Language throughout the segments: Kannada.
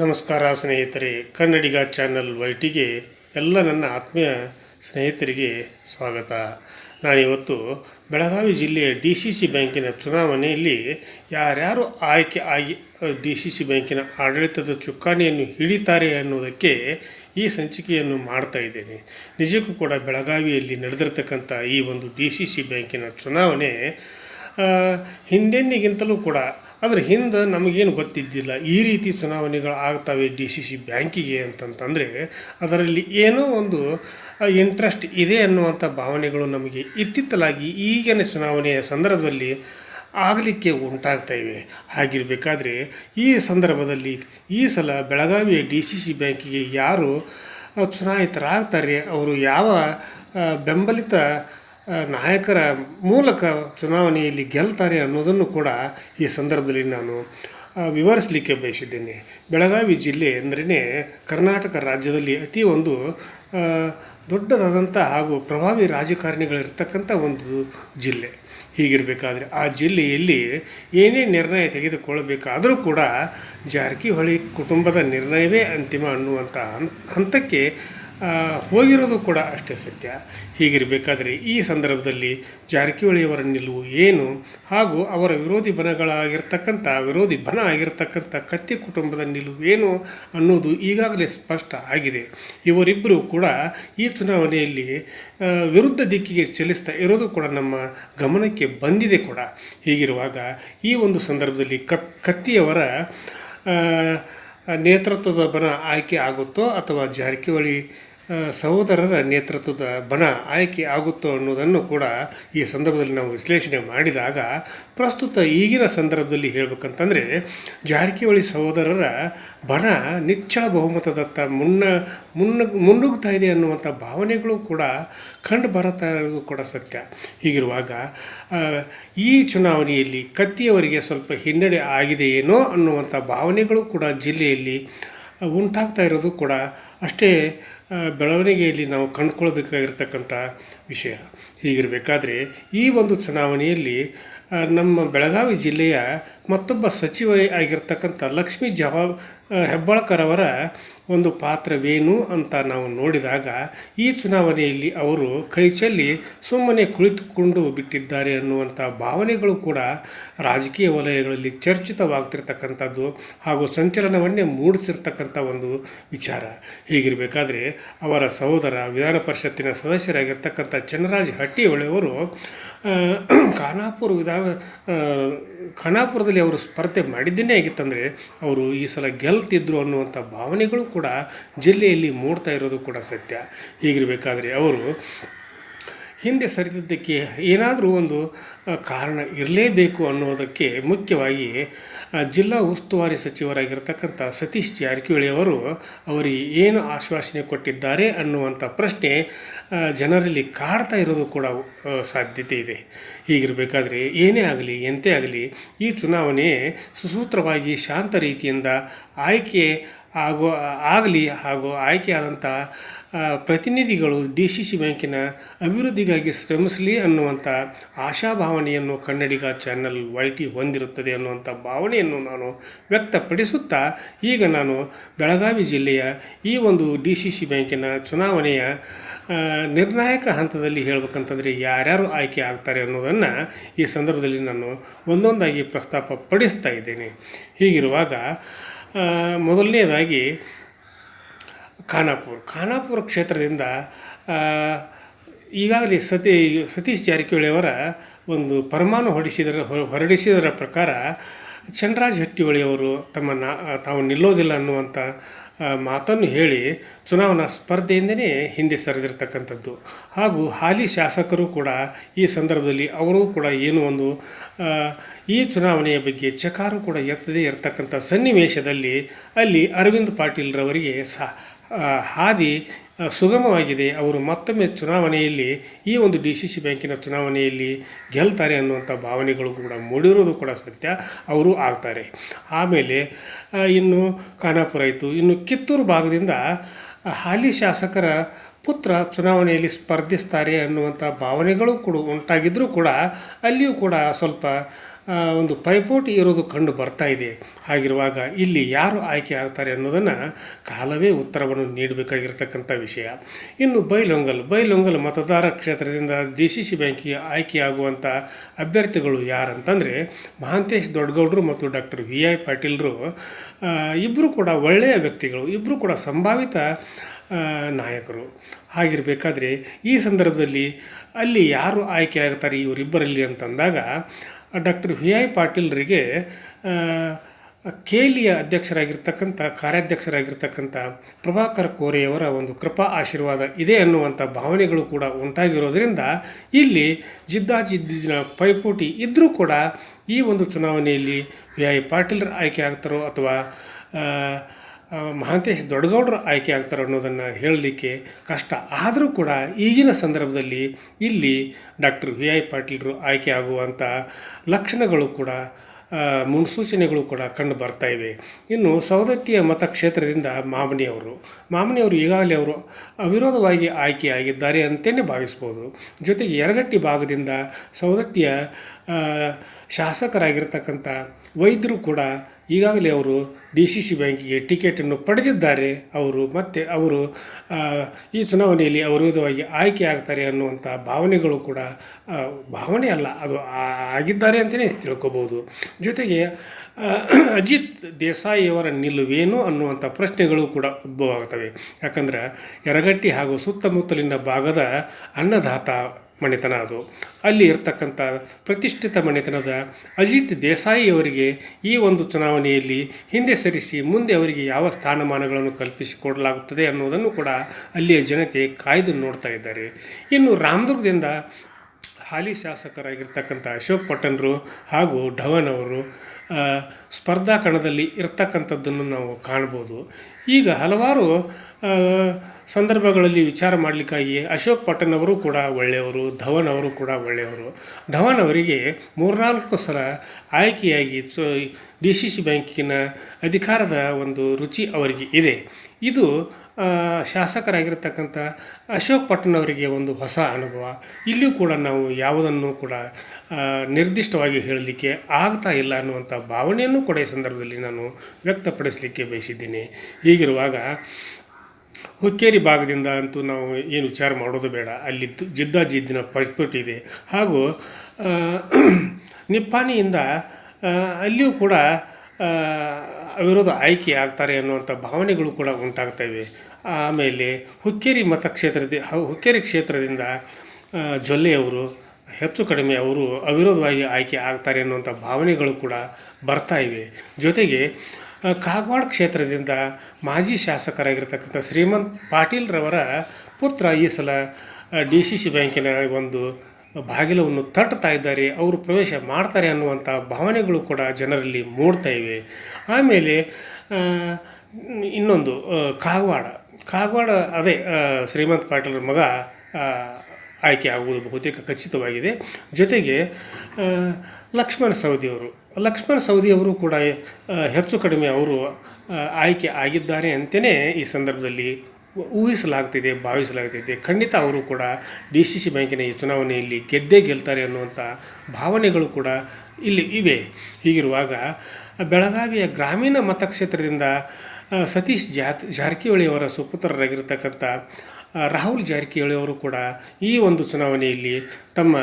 ನಮಸ್ಕಾರ ಸ್ನೇಹಿತರೆ, ಕನ್ನಡಿಗ ಚಾನಲ್ ವೈಟಿಗೆ ಎಲ್ಲ ನನ್ನ ಆತ್ಮೀಯ ಸ್ನೇಹಿತರಿಗೆ ಸ್ವಾಗತ. ನಾನಿವತ್ತು ಬೆಳಗಾವಿ ಜಿಲ್ಲೆಯ ಡಿ ಸಿ ಸಿ ಬ್ಯಾಂಕಿನ ಚುನಾವಣೆಯಲ್ಲಿ ಯಾರ್ಯಾರು ಆಯ್ಕೆ ಆಗಿ ಡಿ ಸಿ ಸಿ ಬ್ಯಾಂಕಿನ ಆಡಳಿತದ ಚುಕ್ಕಾಣಿಯನ್ನು ಹಿಡಿತಾರೆ ಅನ್ನೋದಕ್ಕೆ ಈ ಸಂಚಿಕೆಯನ್ನು ಮಾಡ್ತಾ ಇದ್ದೇನೆ. ನಿಜಕ್ಕೂ ಕೂಡ ಬೆಳಗಾವಿಯಲ್ಲಿ ನಡೆದಿರ್ತಕ್ಕಂಥ ಈ ಒಂದು ಡಿ ಸಿ ಸಿ ಬ್ಯಾಂಕಿನ ಚುನಾವಣೆ ಹಿಂದೆಂದಿಗಿಂತಲೂ ಕೂಡ ಅದರ ಹಿಂದೆ ನಮಗೇನು ಗೊತ್ತಿದ್ದಿಲ್ಲ, ಈ ರೀತಿ ಚುನಾವಣೆಗಳು ಆಗ್ತವೆ ಡಿ ಸಿ ಸಿ ಬ್ಯಾಂಕಿಗೆ ಅಂತಂತಂದರೆ ಅದರಲ್ಲಿ ಏನೋ ಒಂದು ಇಂಟ್ರೆಸ್ಟ್ ಇದೆ ಅನ್ನುವಂಥ ಭಾವನೆಗಳು ನಮಗೆ ಇತ್ತಿತ್ತಲಾಗಿ ಈಗಿನ ಚುನಾವಣೆಯ ಸಂದರ್ಭದಲ್ಲಿ ಆಗಲಿಕ್ಕೆ ಉಂಟಾಗ್ತಾ ಇವೆ. ಹಾಗಿರಬೇಕಾದ್ರೆ ಈ ಸಂದರ್ಭದಲ್ಲಿ ಈ ಸಲ ಬೆಳಗಾವಿಯ ಡಿ ಸಿ ಸಿ ಬ್ಯಾಂಕಿಗೆ ಯಾರು ಚುನಾಯಿತರಾಗ್ತಾರೆ, ಅವರು ಯಾವ ಬೆಂಬಲಿತ ನಾಯಕರ ಮೂಲಕ ಚುನಾವಣೆಯಲ್ಲಿ ಗೆಲ್ತಾರೆ ಅನ್ನೋದನ್ನು ಕೂಡ ಈ ಸಂದರ್ಭದಲ್ಲಿ ನಾನು ವಿವರಿಸಲಿಕ್ಕೆ ಬಯಸಿದ್ದೇನೆ. ಬೆಳಗಾವಿ ಜಿಲ್ಲೆ ಅಂದ್ರೇ ಕರ್ನಾಟಕ ರಾಜ್ಯದಲ್ಲಿ ಅತಿ ಒಂದು ದೊಡ್ಡದಾದಂಥ ಹಾಗೂ ಪ್ರಭಾವಿ ರಾಜಕಾರಣಿಗಳಿರ್ತಕ್ಕಂಥ ಒಂದು ಜಿಲ್ಲೆ. ಹೀಗಿರಬೇಕಾದ್ರೆ ಆ ಜಿಲ್ಲೆಯಲ್ಲಿ ಏನೇ ನಿರ್ಣಯ ತೆಗೆದುಕೊಳ್ಳಬೇಕಾದರೂ ಕೂಡ ಜಾರಕಿಹೊಳಿ ಕುಟುಂಬದ ನಿರ್ಣಯವೇ ಅಂತಿಮ ಅನ್ನುವಂಥ ಹಂತ- ಹಂತಕ್ಕೆ ಹೋಗಿರೋದು ಕೂಡ ಅಷ್ಟೇ ಸತ್ಯ. ಹೀಗಿರಬೇಕಾದರೆ ಈ ಸಂದರ್ಭದಲ್ಲಿ ಜಾರಕಿಹೊಳಿಯವರ ನಿಲುವು ಏನು? ಹಾಗೂ ಅವರ ವಿರೋಧಿ ಬನಗಳಾಗಿರ್ತಕ್ಕಂಥ ವಿರೋಧಿ ಬಣ ಆಗಿರ್ತಕ್ಕಂಥ ಕತ್ತಿ ಕುಟುಂಬದ ನಿಲುವು ಏನು ಅನ್ನೋದು ಈಗಾಗಲೇ ಸ್ಪಷ್ಟ ಆಗಿದೆ. ಇವರಿಬ್ಬರು ಕೂಡ ಈ ಚುನಾವಣೆಯಲ್ಲಿ ವಿರುದ್ಧ ದಿಕ್ಕಿಗೆ ಚಲಿಸ್ತಾ ಇರೋದು ಕೂಡ ನಮ್ಮ ಗಮನಕ್ಕೆ ಬಂದಿದೆ ಕೂಡ. ಹೀಗಿರುವಾಗ ಈ ಒಂದು ಸಂದರ್ಭದಲ್ಲಿ ಕತ್ ಕತ್ತಿಯವರ ನೇತೃತ್ವದ ಬಣ ಆಯ್ಕೆ ಆಗುತ್ತೋ ಅಥವಾ ಜಾರಕಿಹೊಳಿ ಸಹೋದರರ ನೇತೃತ್ವದ ಬಣ ಆಯ್ಕೆ ಆಗುತ್ತೋ ಅನ್ನೋದನ್ನು ಕೂಡ ಈ ಸಂದರ್ಭದಲ್ಲಿ ನಾವು ವಿಶ್ಲೇಷಣೆ ಮಾಡಿದಾಗ ಪ್ರಸ್ತುತ ಈಗಿನ ಸಂದರ್ಭದಲ್ಲಿ ಹೇಳ್ಬೇಕಂತಂದರೆ ಜಾರಕಿಹೊಳಿ ಸಹೋದರರ ಬಣ ನಿಚ್ಚಳ ಬಹುಮತದತ್ತ ಮುನ್ನ ಮುನ್ನ, ಮುನ್ನುಗ್ತಾ ಇದೆ ಅನ್ನುವಂಥ ಭಾವನೆಗಳು ಕೂಡ ಕಂಡು ಬರುತ್ತಾ ಇರೋದು ಕೂಡ ಸತ್ಯ. ಹೀಗಿರುವಾಗ ಈ ಚುನಾವಣೆಯಲ್ಲಿ ಕತ್ತಿಯವರಿಗೆ ಸ್ವಲ್ಪ ಹಿನ್ನಡೆ ಆಗಿದೆಯೇನೋ ಅನ್ನುವಂಥ ಭಾವನೆಗಳು ಕೂಡ ಜಿಲ್ಲೆಯಲ್ಲಿ ಉಂಟಾಗ್ತಾ ಇರೋದು ಕೂಡ ಅಷ್ಟೇ ಬೆಳವಣಿಗೆಯಲ್ಲಿ ನಾವು ಕಂಡುಕೊಳ್ಬೇಕಾಗಿರ್ತಕ್ಕಂಥ ವಿಷಯ ಹೀಗಿರಬೇಕಾದ್ರೆ ಈ ಒಂದು ಚುನಾವಣೆಯಲ್ಲಿ ನಮ್ಮ ಬೆಳಗಾವಿ ಜಿಲ್ಲೆಯ ಮತ್ತೊಬ್ಬ ಸಚಿವ ಆಗಿರ್ತಕ್ಕಂಥ ಲಕ್ಷ್ಮೀ ಜವಾ ಹೆಬ್ಬಾಳ್ಕರ್ ಅವರ ಒಂದು ಪಾತ್ರವೇನು ಅಂತ ನಾವು ನೋಡಿದಾಗ, ಈ ಚುನಾವಣೆಯಲ್ಲಿ ಅವರು ಕೈಚೆಲ್ಲಿ ಸುಮ್ಮನೆ ಕುಳಿತುಕೊಂಡು ಬಿಟ್ಟಿದ್ದಾರೆ ಅನ್ನುವಂಥ ಭಾವನೆಗಳು ಕೂಡ ರಾಜಕೀಯ ವಲಯಗಳಲ್ಲಿ ಚರ್ಚಿತವಾಗ್ತಿರ್ತಕ್ಕಂಥದ್ದು ಹಾಗೂ ಸಂಚಲನವನ್ನೇ ಮೂಡಿಸಿರ್ತಕ್ಕಂಥ ಒಂದು ವಿಚಾರ. ಹೀಗಿರಬೇಕಾದ್ರೆ ಅವರ ಸಹೋದರ ವಿಧಾನ ಪರಿಷತ್ತಿನ ಸದಸ್ಯರಾಗಿರ್ತಕ್ಕಂಥ ಚನ್ನರಾಜ್ ಹಟ್ಟಿಯೊಳೆಯವರು ಖಾನಾಪುರ ವಿಧಾನ ಖಾನಾಪುರದಲ್ಲಿ ಅವರು ಸ್ಪರ್ಧೆ ಮಾಡಿದ್ದೇನೆ ಆಗಿತ್ತಂದರೆ ಅವರು ಈ ಸಲ ಗೆಲ್ತಿದ್ರು ಅನ್ನುವಂಥ ಭಾವನೆಗಳು ಕೂಡ ಜಿಲ್ಲೆಯಲ್ಲಿ ಮೂಡ್ತಾ ಇರೋದು ಕೂಡ ಸತ್ಯ. ಹೀಗಿರಬೇಕಾದ್ರೆ ಅವರು ಹಿಂದೆ ಸರಿದಿದ್ದಕ್ಕೆ ಏನಾದರೂ ಒಂದು ಕಾರಣ ಇರಲೇಬೇಕು ಅನ್ನೋದಕ್ಕೆ ಮುಖ್ಯವಾಗಿ ಜಿಲ್ಲಾ ಉಸ್ತುವಾರಿ ಸಚಿವರಾಗಿರ್ತಕ್ಕಂಥ ಸತೀಶ್ ಜಾರಕಿಹೊಳಿ ಅವರು ಅವರಿಗೆ ಏನು ಆಶ್ವಾಸನೆ ಕೊಟ್ಟಿದ್ದಾರೆ ಅನ್ನುವಂಥ ಪ್ರಶ್ನೆ ಜನರಲ್ಲಿ ಕಾಡ್ತಾ ಇರೋದು ಕೂಡ ಸಾಧ್ಯತೆ ಇದೆ. ಹೀಗಿರಬೇಕಾದ್ರೆ ಏನೇ ಆಗಲಿ, ಎಂತೆ ಆಗಲಿ, ಈ ಚುನಾವಣೆ ಸುಸೂತ್ರವಾಗಿ ಶಾಂತ ರೀತಿಯಿಂದ ಆಯ್ಕೆ ಆಗೋ, ಆಗಲಿ ಹಾಗೂ ಆಯ್ಕೆಯಾದಂಥ ಪ್ರತಿನಿಧಿಗಳು ಡಿ ಸಿ ಸಿ ಬ್ಯಾಂಕಿನ ಅಭಿವೃದ್ಧಿಗಾಗಿ ಶ್ರಮಿಸಲಿ ಅನ್ನುವಂಥ ಆಶಾಭಾವನೆಯನ್ನು ಕನ್ನಡಿಗ ಚಾನೆಲ್ ವೈ ಟಿ ಹೊಂದಿರುತ್ತದೆ ಅನ್ನುವಂಥ ಭಾವನೆಯನ್ನು ನಾನು ವ್ಯಕ್ತಪಡಿಸುತ್ತಾ, ಈಗ ನಾನು ಬೆಳಗಾವಿ ಜಿಲ್ಲೆಯ ಈ ಒಂದು ಡಿ ಸಿ ಸಿ ಬ್ಯಾಂಕಿನ ಚುನಾವಣೆಯ ನಿರ್ಣಾಯಕ ಹಂತದಲ್ಲಿ ಹೇಳ್ಬೇಕಂತಂದರೆ ಯಾರ್ಯಾರು ಆಯ್ಕೆ ಆಗ್ತಾರೆ ಅನ್ನೋದನ್ನು ಈ ಸಂದರ್ಭದಲ್ಲಿ ನಾನು ಒಂದೊಂದಾಗಿ ಪ್ರಸ್ತಾಪ ಪಡಿಸ್ತಾ ಇದ್ದೇನೆ. ಹೀಗಿರುವಾಗ ಮೊದಲನೇದಾಗಿ ಖಾನಾಪುರ. ಖಾನಾಪುರ ಕ್ಷೇತ್ರದಿಂದ ಈಗಾಗಲೇ ಸತಿ, ಸತೀಶ್ ಜಾರಕಿಹೊಳಿಯವರ ಒಂದು ಪರಮಾಣು ಹೊಡಿಸಿದರ ಹೊರಡಿಸಿದರ ಪ್ರಕಾರ ಚಂದ್ರರಾಜ್ ಹೆಟ್ಟಿಹೊಳಿಯವರು ತಮ್ಮ ನಾ ತಾವು ನಿಲ್ಲೋದಿಲ್ಲ ಅನ್ನುವಂಥ ಮಾತನ್ನು ಹೇಳಿ ಚುನಾವಣಾ ಸ್ಪರ್ಧೆಯಿಂದನೇ ಹಿಂದೆ ಸರಿದಿರ್ತಕ್ಕಂಥದ್ದು. ಹಾಗೂ ಹಾಲಿ ಶಾಸಕರು ಕೂಡ ಈ ಸಂದರ್ಭದಲ್ಲಿ ಅವರು ಕೂಡ ಏನು ಒಂದು ಈ ಚುನಾವಣೆಯ ಬಗ್ಗೆ ಚಕಾರು ಕೂಡ ಎತ್ತದೇ ಇರತಕ್ಕಂಥ ಸನ್ನಿವೇಶದಲ್ಲಿ ಅಲ್ಲಿ ಅರವಿಂದ್ ಪಾಟೀಲ್ರವರಿಗೆ ಸಹ ಹಾದಿ ಸುಗಮವಾಗಿದೆ. ಅವರು ಮತ್ತೊಮ್ಮೆ ಚುನಾವಣೆಯಲ್ಲಿ, ಈ ಒಂದು ಡಿ ಸಿ ಸಿ ಬ್ಯಾಂಕಿನ ಚುನಾವಣೆಯಲ್ಲಿ ಗೆಲ್ತಾರೆ ಅನ್ನುವಂಥ ಭಾವನೆಗಳು ಕೂಡ ಮೂಡಿರೋದು ಕೂಡ ಸತ್ಯ. ಅವರು ಆಗ್ತಾರೆ. ಆಮೇಲೆ ಇನ್ನು ಖಾನಾಪುರ ಆಯಿತು. ಇನ್ನು ಕಿತ್ತೂರು ಭಾಗದಿಂದ ಹಾಲಿ ಶಾಸಕರ ಪುತ್ರ ಚುನಾವಣೆಯಲ್ಲಿ ಸ್ಪರ್ಧಿಸ್ತಾರೆ ಅನ್ನುವಂಥ ಭಾವನೆಗಳು ಕೂಡ ಉಂಟಾಗಿದ್ದರೂ ಕೂಡ, ಅಲ್ಲಿಯೂ ಕೂಡ ಸ್ವಲ್ಪ ಒಂದು ಪೈಪೋಟಿ ಇರೋದು ಕಂಡು ಬರ್ತಾ ಇದೆ. ಹಾಗಿರುವಾಗ ಇಲ್ಲಿ ಯಾರು ಆಯ್ಕೆ ಆಗ್ತಾರೆ ಅನ್ನೋದನ್ನು ಕಾಲವೇ ಉತ್ತರವನ್ನು ನೀಡಬೇಕಾಗಿರ್ತಕ್ಕಂಥ ವಿಷಯ. ಇನ್ನು ಬೈಲೊಂಗಲ್ ಬೈಲೊಂಗಲ್ ಮತದಾರ ಕ್ಷೇತ್ರದಿಂದ ಡಿ ಸಿ ಸಿ ಬ್ಯಾಂಕಿಗೆ ಆಯ್ಕೆಯಾಗುವಂಥ ಅಭ್ಯರ್ಥಿಗಳು ಯಾರಂತಂದರೆ ಮಹಾಂತೇಶ್ ದೊಡ್ಡಗೌಡರು ಮತ್ತು ಡಾಕ್ಟರ್ ವಿ ಐ ಪಾಟೀಲ್ರು. ಇಬ್ಬರು ಕೂಡ ಒಳ್ಳೆಯ ವ್ಯಕ್ತಿಗಳು ಇಬ್ಬರು ಕೂಡ ಸಂಭಾವಿತ ನಾಯಕರು. ಆಗಿರಬೇಕಾದ್ರೆ ಈ ಸಂದರ್ಭದಲ್ಲಿ ಅಲ್ಲಿ ಯಾರು ಆಯ್ಕೆ ಆಗ್ತಾರೆ ಇವರಿಬ್ಬರಲ್ಲಿ ಅಂತಂದಾಗ ಡಾಕ್ಟರ್ ವಿ ಐ ಪಾಟೀಲ್ರಿಗೆ ಕೇಲಿಯ ಅಧ್ಯಕ್ಷರಾಗಿರ್ತಕ್ಕಂಥ, ಕಾರ್ಯಾಧ್ಯಕ್ಷರಾಗಿರ್ತಕ್ಕಂಥ ಪ್ರಭಾಕರ್ ಕೋರೆಯವರ ಒಂದು ಕೃಪಾ ಆಶೀರ್ವಾದ ಇದೆ ಅನ್ನುವಂಥ ಭಾವನೆಗಳು ಕೂಡ ಉಂಟಾಗಿರೋದ್ರಿಂದ ಇಲ್ಲಿ ಜಿದ್ದಾಜಿದ್ದಿನ ಪೈಪೋಟಿ ಇದ್ದರೂ ಕೂಡ ಈ ಒಂದು ಚುನಾವಣೆಯಲ್ಲಿ ವಿ ಐ ಪಾಟೀಲ್ರ ಆಯ್ಕೆ ಆಗ್ತಾರೋ ಅಥವಾ ಮಹಾಂತೇಶ್ ದೊಡ್ಡಗೌಡರು ಆಯ್ಕೆ ಆಗ್ತಾರೆ ಅನ್ನೋದನ್ನು ಹೇಳಲಿಕ್ಕೆ ಕಷ್ಟ ಆದರೂ ಕೂಡ ಈಗಿನ ಸಂದರ್ಭದಲ್ಲಿ ಇಲ್ಲಿ ಡಾಕ್ಟರ್ ವಿ ಐ ಪಾಟೀಲ್ರು ಆಯ್ಕೆ ಆಗುವಂಥ ಲಕ್ಷಣಗಳು ಕೂಡ ಮುನ್ಸೂಚನೆಗಳು ಕೂಡ ಕಂಡು ಬರ್ತಾ ಇವೆ. ಇನ್ನು ಸವದತ್ತಿಯ ಮತಕ್ಷೇತ್ರದಿಂದ ಮಾಮನಿಯವರು ಮಾಮನಿಯವರು ಈಗಾಗಲೇ ಅವರು ಅವಿರೋಧವಾಗಿ ಆಯ್ಕೆಯಾಗಿದ್ದಾರೆ ಅಂತಲೇ ಭಾವಿಸ್ಬೋದು. ಜೊತೆಗೆ ಎರಗಟ್ಟಿ ಭಾಗದಿಂದ ಸವದತ್ತಿಯ ಶಾಸಕರಾಗಿರ್ತಕ್ಕಂಥ ವೈದ್ಯರು ಕೂಡ ಈಗಾಗಲೇ ಅವರು ಡಿ ಸಿ ಸಿ ಬ್ಯಾಂಕಿಗೆ ಟಿಕೆಟನ್ನು ಪಡೆದಿದ್ದಾರೆ. ಅವರು ಮತ್ತು ಅವರು ಈ ಚುನಾವಣೆಯಲ್ಲಿ ಅವಿರೋಧವಾಗಿ ಆಯ್ಕೆ ಆಗ್ತಾರೆ ಅನ್ನುವಂಥ ಭಾವನೆಗಳು ಕೂಡ ಭಾವನೆ ಅಲ್ಲ. ಅದು ಆಗಿದ್ದಾರೆ ಅಂತಲೇ ತಿಳ್ಕೊಬೋದು. ಜೊತೆಗೆ ಅಜಿತ್ ದೇಸಾಯಿಯವರ ನಿಲುವೇನು ಅನ್ನುವಂಥ ಪ್ರಶ್ನೆಗಳು ಕೂಡ ಉದ್ಭವ ಆಗ್ತವೆ ಯಾಕಂದ್ರೆ, ಯರಗಟ್ಟಿ ಹಾಗೂ ಸುತ್ತಮುತ್ತಲಿನ ಭಾಗದ ಅನ್ನದಾತ ಮನೆತನ ಅದು. ಅಲ್ಲಿ ಇರ್ತಕ್ಕಂಥ ಪ್ರತಿಷ್ಠಿತ ಮನೆತನದ ಅಜಿತ್ ದೇಸಾಯಿಯವರಿಗೆ ಈ ಒಂದು ಚುನಾವಣೆಯಲ್ಲಿ ಹಿಂದೆ ಸರಿಸಿ ಮುಂದೆ ಅವರಿಗೆ ಯಾವ ಸ್ಥಾನಮಾನಗಳನ್ನು ಕಲ್ಪಿಸಿಕೊಡಲಾಗುತ್ತದೆ ಅನ್ನೋದನ್ನು ಕೂಡ ಅಲ್ಲಿಯ ಜನತೆ ಕಾಯ್ದು ನೋಡ್ತಾ ಇದ್ದಾರೆ. ಇನ್ನು ರಾಮದುರ್ಗದಿಂದ ಹಾಲಿ ಶಾಸಕರಾಗಿರ್ತಕ್ಕಂಥ ಅಶೋಕ್ ಪಟ್ಟಣರು ಹಾಗೂ ಧವನ್ ಅವರು ಸ್ಪರ್ಧಾ ಕಣದಲ್ಲಿ ಇರ್ತಕ್ಕಂಥದ್ದನ್ನು ನಾವು ಕಾಣ್ಬೋದು. ಈಗ ಹಲವಾರು ಸಂದರ್ಭಗಳಲ್ಲಿ ವಿಚಾರ ಮಾಡಲಿಕ್ಕಾಗಿ ಅಶೋಕ್ ಪಟ್ಟಣ ಅವರು ಕೂಡ ಒಳ್ಳೆಯವರು, ಧವನ್ ಅವರು ಕೂಡ ಒಳ್ಳೆಯವರು. ಧವನ್ ಅವರಿಗೆ ಮೂರ್ನಾಲ್ಕು ಸಲ ಆಯ್ಕೆಯಾಗಿ ಚು, ಡಿ ಸಿ ಸಿ ಬ್ಯಾಂಕಿನ ಅಧಿಕಾರದ ಒಂದು ರುಚಿ ಅವರಿಗೆ ಇದೆ. ಇದು ಶಾಸಕರಾಗಿರ್ತಕ್ಕಂಥ ಅಶೋಕ್ ಪಟ್ಟಣ್ ಅವರಿಗೆ ಒಂದು ಹೊಸ ಅನುಭವ. ಇಲ್ಲಿಯೂ ಕೂಡ ನಾವು ಯಾವುದನ್ನು ಕೂಡ ನಿರ್ದಿಷ್ಟವಾಗಿ ಹೇಳಲಿಕ್ಕೆ ಆಗ್ತಾ ಇಲ್ಲ ಅನ್ನುವಂಥ ಭಾವನೆಯನ್ನು ಕೂಡ ಈ ಸಂದರ್ಭದಲ್ಲಿ ನಾನು ವ್ಯಕ್ತಪಡಿಸಲಿಕ್ಕೆ ಬಯಸಿದ್ದೀನಿ. ಹೀಗಿರುವಾಗ ಹುಕ್ಕೇರಿ ಭಾಗದಿಂದ ಅಂತೂ ನಾವು ಏನು ವಿಚಾರ ಮಾಡೋದು ಬೇಡ. ಅಲ್ಲಿ ಜಿದ್ದಾಜಿದ್ದಿನ ಪೈಪೋಟಿ ಇದೆ. ಹಾಗೂ ನಿಪ್ಪಾಣಿಯಿಂದ ಅಲ್ಲಿಯೂ ಕೂಡ ಅವಿರೋಧ ಆಯ್ಕೆ ಆಗ್ತಾರೆ ಅನ್ನುವಂಥ ಭಾವನೆಗಳು ಕೂಡ ಉಂಟಾಗ್ತಾ ಆಮೇಲೆ ಹುಕ್ಕೇರಿ ಮತಕ್ಷೇತ್ರದ, ಹುಕ್ಕೇರಿ ಕ್ಷೇತ್ರದಿಂದ ಜೊಲ್ಲೆಯವರು, ಹೆಚ್ಚು ಕಡಿಮೆ ಅವರು ಅವಿರೋಧವಾಗಿ ಆಯ್ಕೆ ಆಗ್ತಾರೆ ಅನ್ನುವಂಥ ಭಾವನೆಗಳು ಕೂಡ ಬರ್ತಾ ಇವೆ. ಜೊತೆಗೆ ಕಾಗವಾಡ ಕ್ಷೇತ್ರದಿಂದ ಮಾಜಿ ಶಾಸಕರಾಗಿರ್ತಕ್ಕಂಥ ಶ್ರೀಮಂತ್ ಪಾಟೀಲ್ರವರ ಪುತ್ರ ಈ ಸಲ ಡಿ ಸಿ ಸಿ ಬ್ಯಾಂಕಿನ ಒಂದು ಬಾಗಿಲವನ್ನು ತಟ್ಟುತ್ತಾ ಇದ್ದಾರೆ. ಅವರು ಪ್ರವೇಶ ಮಾಡ್ತಾರೆ ಅನ್ನುವಂಥ ಭಾವನೆಗಳು ಕೂಡ ಜನರಲ್ಲಿ ಮೂಡ್ತಾ ಇವೆ. ಆಮೇಲೆ ಇನ್ನೊಂದು ಕಾಗವಾಡ. ಕಾಗವಾಡ ಅದೇ ಶ್ರೀಮಂತ ಪಾಟೀಲ್ರ ಮಗ ಆಯ್ಕೆ ಆಗುವುದು ಬಹುತೇಕ ಖಚಿತವಾಗಿದೆ. ಜೊತೆಗೆ ಲಕ್ಷ್ಮಣ ಸವದಿಯವರು. ಲಕ್ಷ್ಮಣ ಸವದಿಯವರು ಕೂಡ ಹೆಚ್ಚು ಕಡಿಮೆ ಅವರು ಆಯ್ಕೆ ಆಗಿದ್ದಾರೆ ಅಂತಲೇ ಈ ಸಂದರ್ಭದಲ್ಲಿ ಊಹಿಸಲಾಗ್ತಿದೆ, ಭಾವಿಸಲಾಗ್ತಿದೆ. ಖಂಡಿತ ಅವರು ಕೂಡ ಡಿ ಸಿ ಸಿ ಬ್ಯಾಂಕಿನ ಈ ಚುನಾವಣೆಯಲ್ಲಿ ಗೆದ್ದೇ ಗೆಲ್ತಾರೆ ಅನ್ನುವಂಥ ಭಾವನೆಗಳು ಕೂಡ ಇಲ್ಲಿ ಇವೆ. ಹೀಗಿರುವಾಗ ಬೆಳಗಾವಿಯ ಗ್ರಾಮೀಣ ಮತಕ್ಷೇತ್ರದಿಂದ ಸತೀಶ್ ಜಾತ್, ಜಾರಕಿಹೊಳಿಯವರ ಸುಪುತ್ರರಾಗಿರ್ತಕ್ಕಂಥ ರಾಹುಲ್ ಜಾರಕಿಹೊಳಿ ಅವರು ಕೂಡ ಈ ಒಂದು ಚುನಾವಣೆಯಲ್ಲಿ ತಮ್ಮ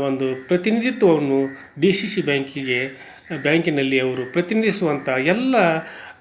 ಒಂದು ಪ್ರತಿನಿಧಿತ್ವವನ್ನು ಡಿ ಸಿ ಸಿ ಬ್ಯಾಂಕಿಗೆ ಬ್ಯಾಂಕಿನಲ್ಲಿ ಅವರು ಪ್ರತಿನಿಧಿಸುವಂಥ ಎಲ್ಲ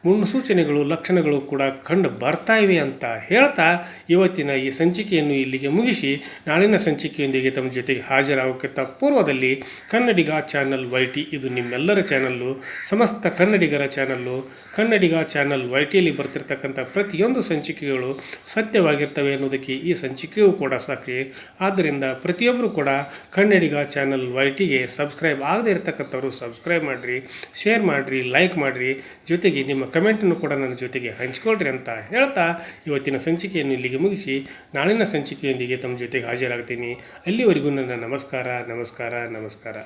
ಮುನ್ಸೂಚನೆಗಳು, ಲಕ್ಷಣಗಳು ಕೂಡ ಕಂಡು ಬರ್ತಾ ಇವೆ ಅಂತ ಹೇಳ್ತಾ ಇವತ್ತಿನ ಈ ಸಂಚಿಕೆಯನ್ನು ಇಲ್ಲಿಗೆ ಮುಗಿಸಿ, ನಾಳಿನ ಸಂಚಿಕೆಯೊಂದಿಗೆ ತಮ್ಮ ಜೊತೆಗೆ ಹಾಜರಾಗೋಕ್ಕಿಂತ ಪೂರ್ವದಲ್ಲಿ ಕನ್ನಡಿಗ ಚಾನಲ್ ವೈ ಟಿ ಇದು ನಿಮ್ಮೆಲ್ಲರ ಚಾನಲ್ಲು, ಸಮಸ್ತ ಕನ್ನಡಿಗರ ಚಾನಲ್ಲು. ಕನ್ನಡಿಗ ಚಾನಲ್ ವೈ ಟಿಯಲ್ಲಿ ಬರ್ತಿರ್ತಕ್ಕಂಥ ಪ್ರತಿಯೊಂದು ಸಂಚಿಕೆಗಳು ಸತ್ಯವಾಗಿರ್ತವೆ ಅನ್ನೋದಕ್ಕೆ ಈ ಸಂಚಿಕೆಯೂ ಕೂಡ ಸಾಕ್ಷಿ. ಆದ್ದರಿಂದ ಪ್ರತಿಯೊಬ್ಬರು ಕೂಡ ಕನ್ನಡಿಗ ಚಾನಲ್ ವೈ ಟಿಗೆ ಸಬ್ಸ್ಕ್ರೈಬ್ ಆಗದೇ ಇರತಕ್ಕಂಥವ್ರು ಸಬ್ಸ್ಕ್ರೈಬ್ ಮಾಡಿರಿ, ಶೇರ್ ಮಾಡಿರಿ, ಲೈಕ್ ಮಾಡಿರಿ. ಜೊತೆಗೆ ನಿಮ್ಮ ಕಮೆಂಟನ್ನು ಕೂಡ ನನ್ನ ಜೊತೆಗೆ ಹಂಚ್ಕೊಳ್ರಿ ಅಂತ ಹೇಳ್ತಾ ಇವತ್ತಿನ ಸಂಚಿಕೆಯನ್ನು ಇಲ್ಲಿಗೆ ಮುಗಿಸಿ, ನಾಳಿನ ಸಂಚಿಕೆಯೊಂದಿಗೆ ತಮ್ಮ ಜೊತೆಗೆ ಹಾಜರಾಗ್ತೀನಿ. ಅಲ್ಲಿವರೆಗೂ ನನ್ನ ನಮಸ್ಕಾರ ನಮಸ್ಕಾರ ನಮಸ್ಕಾರ.